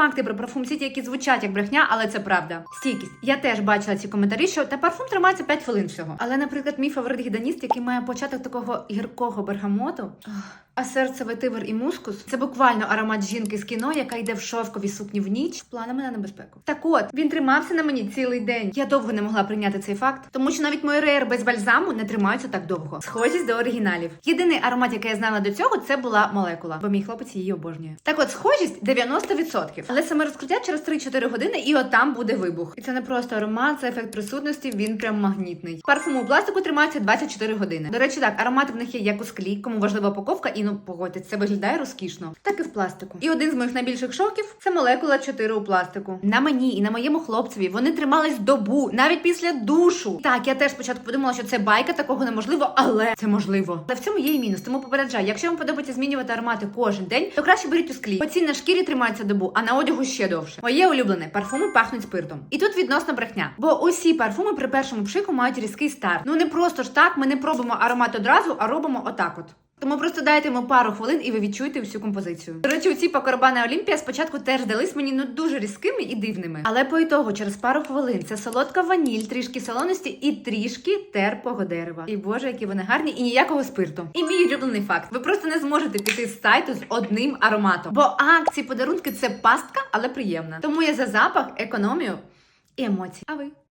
факти про парфум Сіті, які звучать як брехня, але це правда. Стійкість. Я теж бачила ці коментарі, що та парфум тримається 5 хвилин всього. Але, наприклад, мій фаворит гіданіст, який має початок такого гіркого бергамоту. А серце ветивер і мускус це буквально аромат жінки з кіно, яка йде в шовковій сукні в ніч планами на небезпеку. Так от він тримався на мені цілий день. Я довго не могла прийняти цей факт, тому що навіть мої рейер без бальзаму не тримаються так довго. Схожість до оригіналів. Єдиний аромат, який я знала до цього, це була молекула, бо мій хлопець її обожнює. Так от, схожість 90%. Але саме розкриття через 3-4 години, і от там буде вибух. І це не просто аромат, це ефект присутності. Він прям магнітний. Парфум у пластику тримається 24 години. До речі, так аромати в них є як у склі, кому важлива упаковка, і ну погодьтесь, це виглядає розкішно, так і в пластику. І один з моїх найбільших шоків це молекула 4 у пластику. На мені і на моєму хлопцеві вони тримались добу, навіть після душу. Так, я теж спочатку подумала, що це байка, такого неможливо, але це можливо. Але в цьому є і мінус. Тому попереджаю, якщо вам подобається змінювати аромати кожен день, то краще беріть у склі. Оці на шкірі тримаються добу, а на одягу ще довше. Моє улюблене парфуми пахнуть спиртом. І тут відносно брехня. Бо усі парфуми при першому пшику мають різкий старт. Ну не просто ж так, ми не пробуємо аромат одразу, а робимо отак от. Тому просто дайте йому пару хвилин і ви відчуєте всю композицію. До речі, ці Пакорбана Олімпія спочатку теж здались мені ну дуже різкими і дивними. Але по ітогу, через пару хвилин, це солодка ваніль, трішки солоності і трішки терпого дерева. І боже, які вони гарні, і ніякого спирту. І мій улюблений факт: ви просто не зможете піти з сайту з одним ароматом. Бо акції, подарунки це пастка, але приємна. Тому я за запах, економію і емоції. А ви?